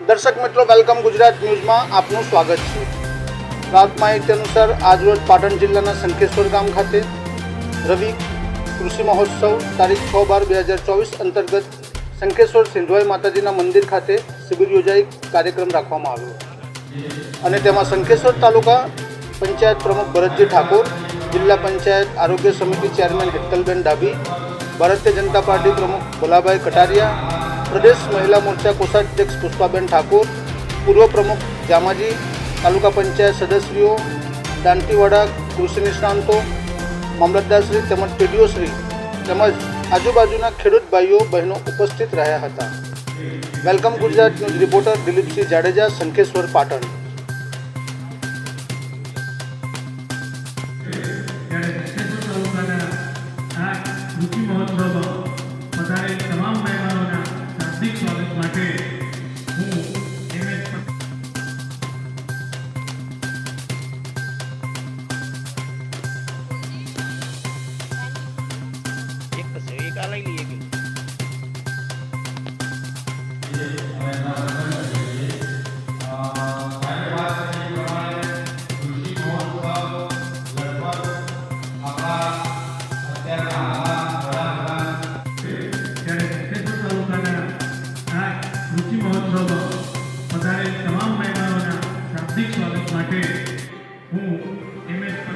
દર્શક મિત્રો, વેલકમ ગુજરાત ન્યૂઝમાં આપનું સ્વાગત છે. પ્રાપ્ત માહિતી અનુસાર આજરોજ પાટણ જિલ્લાના શંખેશ્વર ગામ ખાતે રવિ કૃષિ મહોત્સવ તારીખ છ બાર બે હજાર ચોવીસ અંતર્ગત શંખેશ્વર સિંધવાઈ માતાજીના મંદિર ખાતે શિબિર યોજાઈ કાર્યક્રમ રાખવામાં આવ્યો. અને તેમાં શંખેશ્વર તાલુકા પંચાયત પ્રમુખ ભરતજી ઠાકોર, જિલ્લા પંચાયત આરોગ્ય સમિતિ ચેરમેન હેતલબેન ડાભી, ભારતીય જનતા પાર્ટી પ્રમુખ ભોલાભાઈ કટારિયા પ્રદેશ મહિલા મોરચા કોષાધ્યક્ષ પુષ્પાબેન ઠાકુર, પૂર્વ પ્રમુખ જામાજી, તાલુકા પંચાયત સદસ્યશ્રીઓ દાંતીવાડા કૃષિ નિષ્ણાંતો મામલતદારશ્રી તેમજ પીડીઓશ્રી તેમજ આજુબાજુના ખેડૂત ભાઈઓ, બહેનો ઉપસ્થિત રહ્યા હતા. Welcome Gujarat news reporter Dilipsinh Jadeja, Shankheshwar Patan. મહોત્સવમાં पुस्तकालय लिए गई તમામ મહેમાનોના શાબ્દિક સ્વાગત માટે હું એમએસ